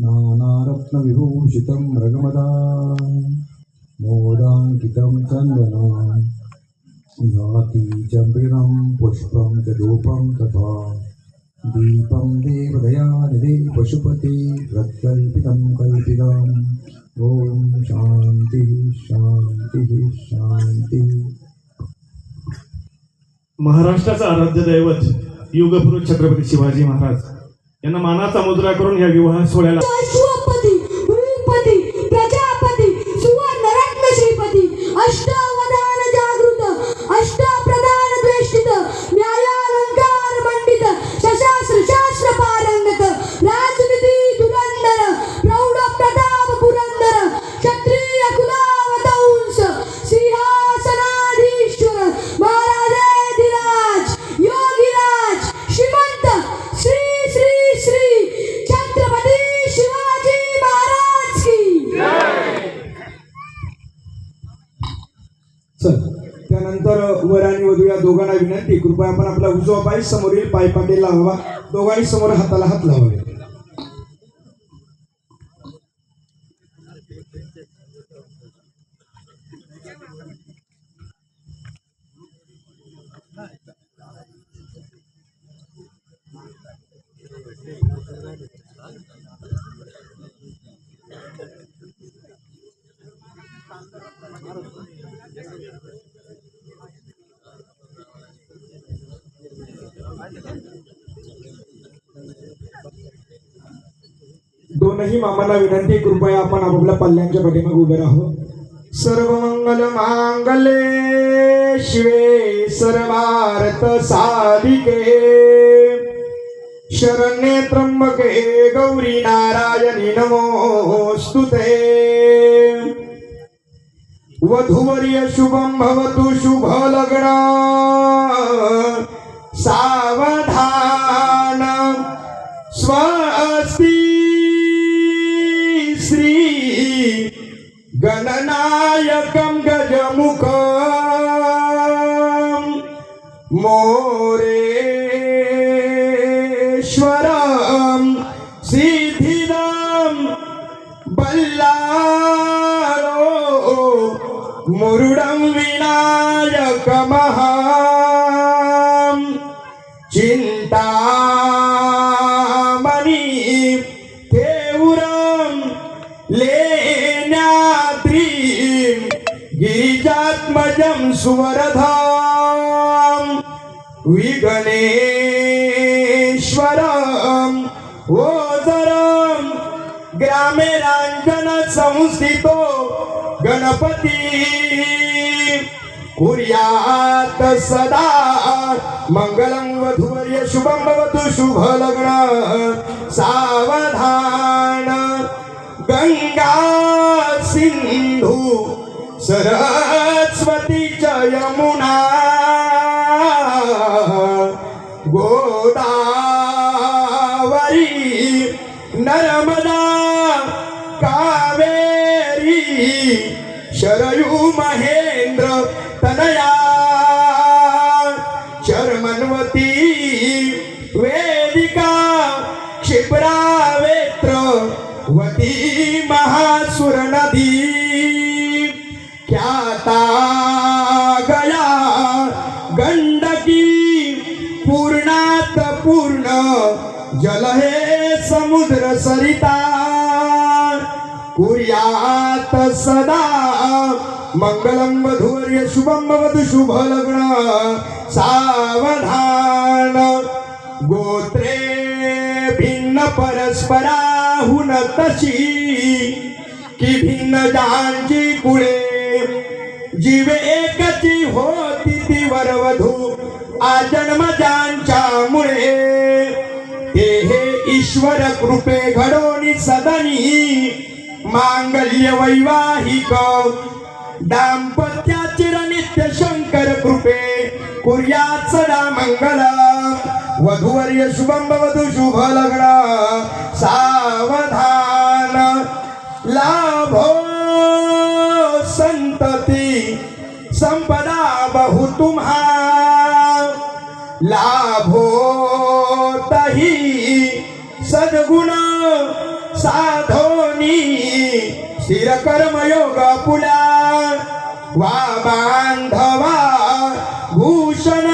नानारत्नविभूषितं मृगमदा मोदाङ्कितं चन्दनं याति चम्पिणं पुष्पं च तथा दीपं देवदयानिधे पशुपते प्रत्यल्पितं कल्पितम्। ॐ शान्तिः शान्तिः शान्तिः। महाराष्ट्राचं आराध्य दैवत युगपुरुष छत्रपती शिवाजी महाराज. यांना मानाचा मुद्रा करून या विवाह सोहळ्याला चल. त्यानंतर वर आणि वधू या दोघांना विनंती. कृपया आपण आपला उजवा पाय समोरील पाय पाठी लावावा दोघांनी समोर हाताला हात लावावे. दोनही मामाला विनंती कृपया आपण आपापल्या पल्ल्यांच्या पाठीमागे उभे राहू. सर्व मंगल मांगले शिवे सर्वार्थ साधिके. शरण्ये त्र्यंबके गौरी नारायणी नमोस्तुते. वधूवर्य शुभम भवतु शुभ लग्ना मोरेश्वराम सीधिराम बल्लारो मुरुडम विनायक महाम मनी देवुराम लेनात्री गिरिजात्मजम सुवरधा। विगणेश्वरं ओदरं ग्रामे रांजन संस्थितो गणपती. कुर्यात सदा मंगलं वधूवर्य शुभं भवतु शुभ लग्न सावधान. गंगा सिंधू सरस्वती च यमुना गोदावरी नर्मदा कावेरी शरयू महेंद्र तनया मंगलम वधूर्य शुभम भवतु शुभ लग्न सावधान। गोत्रे भिन्न परस्पराहुन तशी की भिन्न जानची कुळे। जीव एकची होती ती वरवधू आजन्म मुळे। ते हे ईश्वर कृपे घडोनी सदनी मांगल्य वैवाहिक दाम्पत्याचिर नित्य शंकर कृपे. कुर्यात सदा मंगल. वधूवर्य शुभम वधू शुभ लग्न. सावधान. लाभो संतती. संपदा बहु तुम्हा. लाभो तही सद्गुण साधोनी. स्थिर कर्मयोग पुला. वा बांधवा भूषण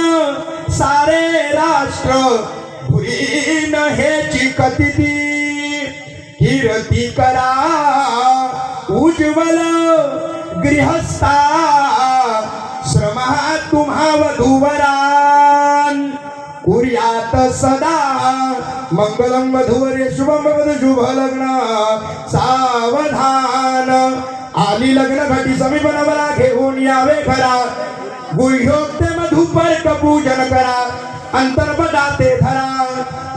सारे राष्ट्र भुईन हे कथिती कीर्ती करा उज्ज्वल गृहस्था श्रमा तुम्हा वधुवरान कुर्यात सदा मंगलम मधुवरे शुभम शुभ लग्न सा आली लग्न घटी समीप नवरा घेऊन यावे खरा. गुह्योक्ते मधुपर्क पूजन करा. अंतर्पदा ते धरा.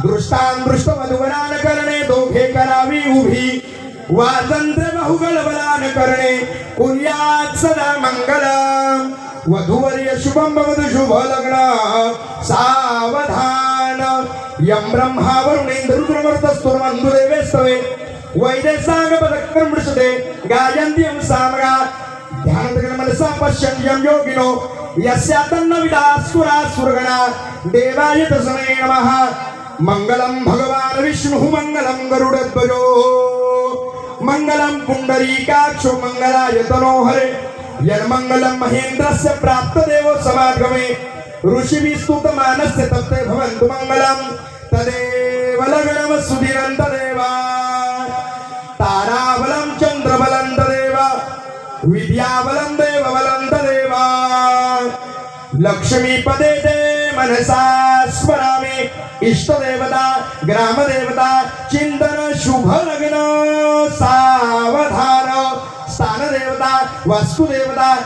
दृष्टांदृष्ट मधुवरान करणे दोघे करावी उभी. वाजंत्र बहुगल बलान करणे कुर्यात सदा मंगल. वधूवर्य शुभम भवतु शुभ लग्न. सावधान. यम ब्रह्मा वरुणेंद्र रुद्रमर्तस्तुर्मंदु देवेस्तवे वैदेशांग पदक्रम मृषते गायन्त्यं सामगा ध्यानतगण मनसा पश्यन्त्यं योगिनो यस्यातन्न विदास्कुरा सुरगणा देवाय तस्मै नमः मङ्गलं भगवान् विष्णुः मङ्गलं गरुडध्वजो मङ्गलं पुण्डरीकाक्षो मङ्गलाय तनोहरे यन्मङ्गलं महेन्द्रस्य प्राप्तदेवो समागमे ऋषिभिः स्तुतमानस्य तत्ते भवन्तु मङ्गलं तदेव लग्नम लक्ष्मी पदे ते मनसा स्मरावे इष्टदेवता ग्रामदेवता चिंतन शुभ लग्न सावधान। स्थानदेवता वास्तुदेवता